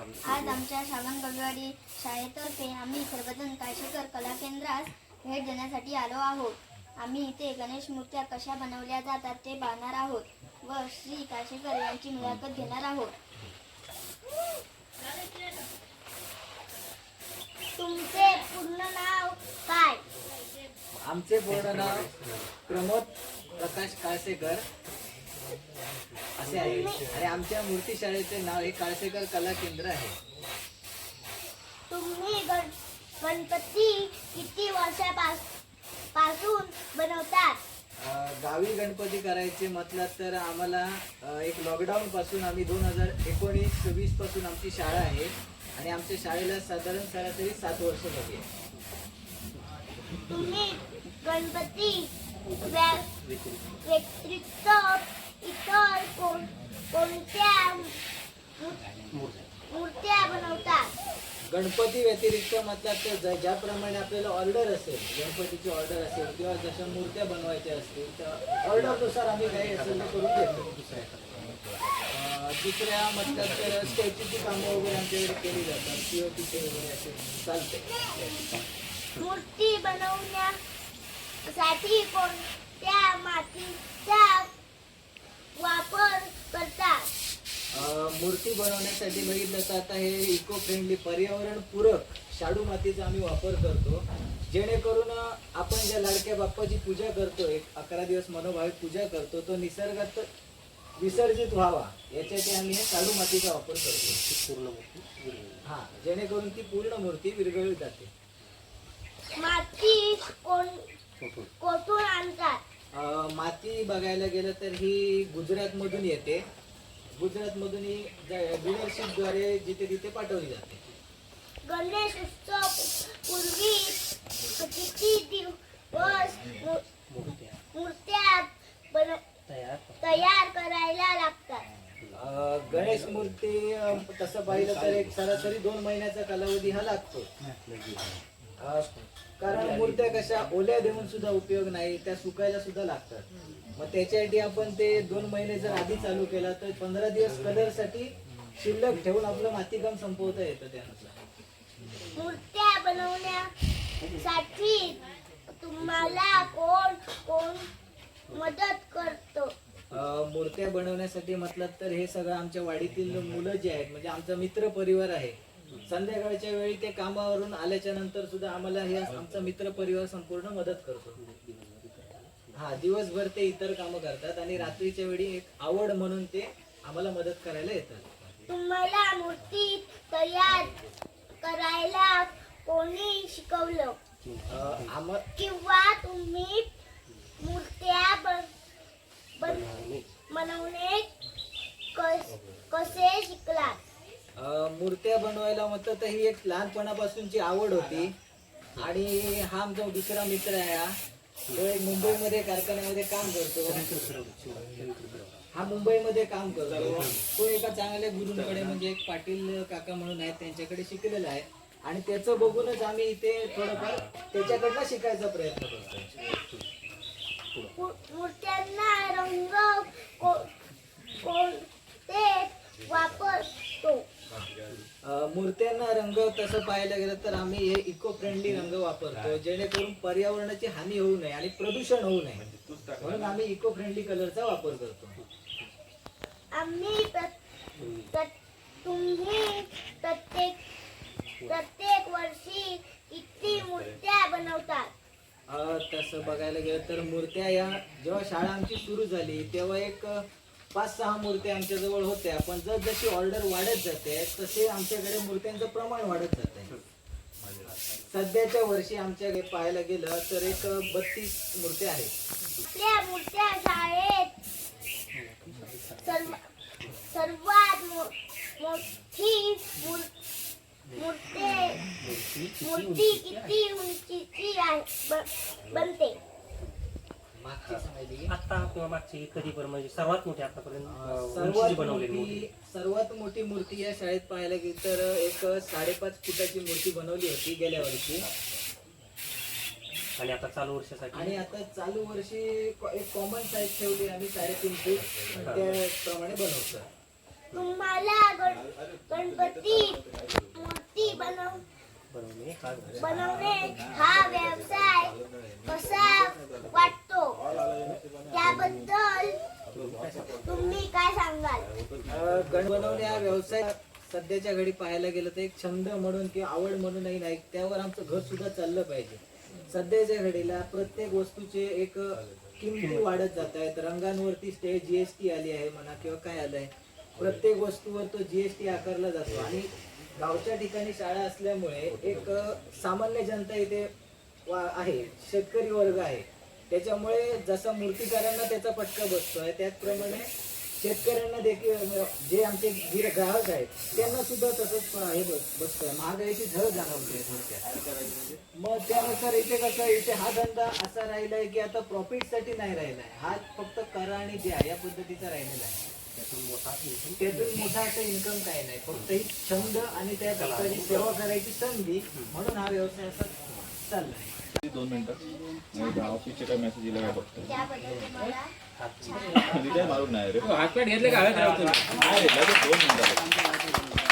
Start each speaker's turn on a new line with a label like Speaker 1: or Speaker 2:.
Speaker 1: आज आमच्या श्रावण गगवाडी शाळेतर्फे आम्ही सर्वजण काशीकर कला केंद्रास भेट देण्यासाठी आलो आहोत. आम्ही इथे गणेश मूर्त्या कशा बनवल्या जातात ते पाहणार आहोत व श्री काशीकर यांची मुलाखत घेणार आहोत. तुमचे पूर्ण नाव काय?
Speaker 2: आमचे पूर्ण नाव प्रमोद प्रकाश काळसेकर असे आहे. आणि आमच्या मूर्ती शाळेचे नाव हे काळसेकर कला केंद्र आहे.
Speaker 1: तुम्ही गण गणपती किती वर्षापासून बनवतात?
Speaker 2: गावी गणपती करायचे म्हटलं तर आम्हाला एक लॉकडाऊन पासून आम्ही दोन हजार एकोणीस वीसपासून आमची शाळा आहे. आणि आमच्या शाळेला साधारण सरासरी सात वर्ष झाली आहे.
Speaker 1: तुम्ही गणपती व्या- व्यतिरिक्त कोणत्या मूर्त्या बनवतात
Speaker 2: गणपती व्यतिरिक्त म्हटलं तर ज- ज्याप्रमाणे आपल्याला ऑर्डर असेल गणपतीची ऑर्डर असेल किंवा जशा मूर्त्या बनवायच्या असतील तर ऑर्डरनुसार आम्ही काही असेल ते करून देतो. अं, दुसऱ्या म्हटलं तर स्टॅच्यूची कामं वगैरे आमच्याकडे केली जातात पीओपीचे वगैरे असे चालते.
Speaker 1: मूर्ती बनवण्यासाठी कोणत्या मातीचा वापर करतात.
Speaker 2: अं, मूर्ती बनवण्यासाठी बघितलं तर आता हे इको फ्रेंडली पर्यावरण पूरक शाडू मातीचा आम्ही वापर करतो. जेणेकरून आपण ज्या लाडक्या बाप्पाची पूजा करतो एक अकरा दिवस मनोभाविक पूजा करतो तो निसर्गात विसर्जित व्हावा याच्यासाठी आम्ही हे शाडू मातीचा वापर करतो. हा जेणेकरून ती पूर्ण मूर्ती विरघळली जाते.
Speaker 1: माती कोण कोठून आणतात?
Speaker 2: अं, माती बघायला गेलं तर ही गुजरात मधून येते. गुजरात मधून ही डीलरशिपद्वारे जिथे तिथे पाठवली जाते.
Speaker 1: गणेश उत्सव पूर्वी किती दिवस मू- मूर्त्या बन तयार करायला लागतात?
Speaker 2: अं, गणेश मूर्ती अं, तसं पाहिलं तर एक सरासरी दोन महिन्याचा कालावधी हा लागतो. कारण मूर्त्या कशा ओल्या देऊन सुद्धा उपयोग नाही त्या सुकायला सुद्धा लागतात. मग त्याच्यासाठी आपण ते दोन महिने जर आधी चालू केला तर पंधरा दिवस कलरसाठी शिल्लक ठेवून आपलं मातीकाम संपवता येतं त्यानुसार.
Speaker 1: मूर्त्या बनवण्यासाठी तुम्हाला कोण कोण मदत करतो?
Speaker 2: मूर्त्या बनवण्यासाठी म्हटलं तर हे सगळं आमच्या वाडीतील मुलं जे आहेत म्हणजे आमचा मित्र परिवार आहे संध्याकाळच्या वेळी ते कामावरून आल्याच्यानंतर सुद्धा आम्हाला हे आमचा मित्र परिवार संपूर्ण मदत करतो. हा दिवसभर ते इतर कामं करतात आणि रात्रीच्या वेळी एक आवड म्हणून ते आम्हाला मदत करायला येतात.
Speaker 1: तुम्हाला मूर्ती तयार करायला कोणी शिकवलं?
Speaker 2: आम
Speaker 1: किंवा तुम्ही मूर्त्या बन बन- बनवणे कस- कसे शिकलात?
Speaker 2: अं, मूर्त्या बनवायला म्हटलं तर ही एक लहानपणापासूनची आवड होती. आणि हा आमचा दुसरा मित्र आहे हा. तो एक मुंबईमध्ये कारखान्यामध्ये काम करतो. हा मुंबईमध्ये काम करतो. तो एका चांगल्या गुरुंकडे म्हणजे एक पाटील काका म्हणून आहेत त्यांच्याकडे शिकलेला आहे. आणि त्याचं बघूनच आम्ही इथे थोडंफार त्याच्याकडनं शिकायचा प्रयत्न करतो.
Speaker 1: मूर्त्यांना रंग को- वापरतो
Speaker 2: अं, मूर्त्यांना रंग तसं पाहायला गेलं तर आम्ही हे इको फ्रेंडली रंग वापरतो जेणेकरून पर्यावरणाची हानी होऊ नये आणि प्रदूषण होऊ नये. म्हणून आम्ही इको फ्रेंडली कलरचा वापर करतो.
Speaker 1: आम्ही तुम्ही प्रत्येक प्रत्येक वर्षी किती मूर्त्या बनवतात.
Speaker 2: अं, तसं बघायला गेलं तर मूर्त्या या जेव्हा शाळा आमची सुरू झाली तेव्हा एक पाच सहा मूर्त्या आमच्या जवळ होत्या पण जसजशी ऑर्डर वाढत जाते तसे आमच्याकडे मूर्त्यांचं प्रमाण वाढत जाते. सध्याच्या वर्षी आमच्याकडे पाहायला गेलं तर एक बत्तीस मूर्त्या आहेत.
Speaker 1: सर्वात मोठी मूर- मूर्ती मूर्ती किती उंचीची आहे? बनते.
Speaker 3: आता किंवा मागची कधी पण म्हणजे सर्वात मोठी आतापर्यंत
Speaker 2: सर्वात
Speaker 3: बनवलेली
Speaker 2: मोठी
Speaker 3: मूर्ती
Speaker 2: सर्वात मोठी मूर्ती या शाळेत पाहायला गेली तर एक साडेपाच फुटाची मूर्ती बनवली होती गेल्या वर्षी.
Speaker 3: आणि आता चालू वर्षासाठी?
Speaker 2: आणि आता चालू वर्षी को- एक कॉमन साईज ठेवली आम्ही साडेतीन फूट त्याप्रमाणे बनवतो.
Speaker 4: तुम्हाला गण- गणपती मूर्ती बनव
Speaker 3: हा.
Speaker 4: बनवणे हा व्यवसाय कसा वाटतो त्याबद्दल तुम्ही काय सांगाल
Speaker 2: अ, गण बनवणे हा व्यवसाय सध्याच्या घडी पाहायला गेलं तर एक छंद म्हणून किंवा आवड म्हणूनही नाही त्यावर आमचं घर सुद्धा चाललं पाहिजे. सध्याच्या घडीला प्रत्येक वस्तूचे एक किमती वाढत जात आहेत. रंगांवरती स्टे जीएसटी आली आहे म्हणा किंवा काय आलंय प्रत्येक वस्तूवर तो जीएसटी आकारला जातो. आणि गावच्या ठिकाणी शाळा असल्यामुळे एक सामान्य जनता इथे आहे. शेतकरी वर्ग आहे. त्याच्यामुळे जसा मूर्तीकारांना त्याचा फटका बसतोय त्याचप्रमाणे शेतकऱ्यांना देखील अ, जे आमचे गिर ग्राहक आहेत त्यांना सुद्धा तसंच हे बस बसतोय. महागाईची झळ जाणवते थोडक्यात. मग त्यानुसार इथे कसं इथे हा धंदा असा राहिलाय की आता प्रॉफिटसाठी नाही राहिलाय. हा फक्त करा आणि द्या या पद्धतीचा राहिलेला आहे.
Speaker 3: त्यातून मोठा
Speaker 2: त्यातून मोठा असं इन्कम काही नाही. फक्त एक छंद आणि त्या सेवा करायची संधी म्हणून हा व्यवसाय असा चाललाय.
Speaker 5: दोन मिनिटं. ऑफिसचे काय मेसेज दिला काय बघतो. मारून नाही रे.
Speaker 6: हातपाय घेतले का? हवेत राहतो
Speaker 5: नाही रे लगेच दोन मिनिटं.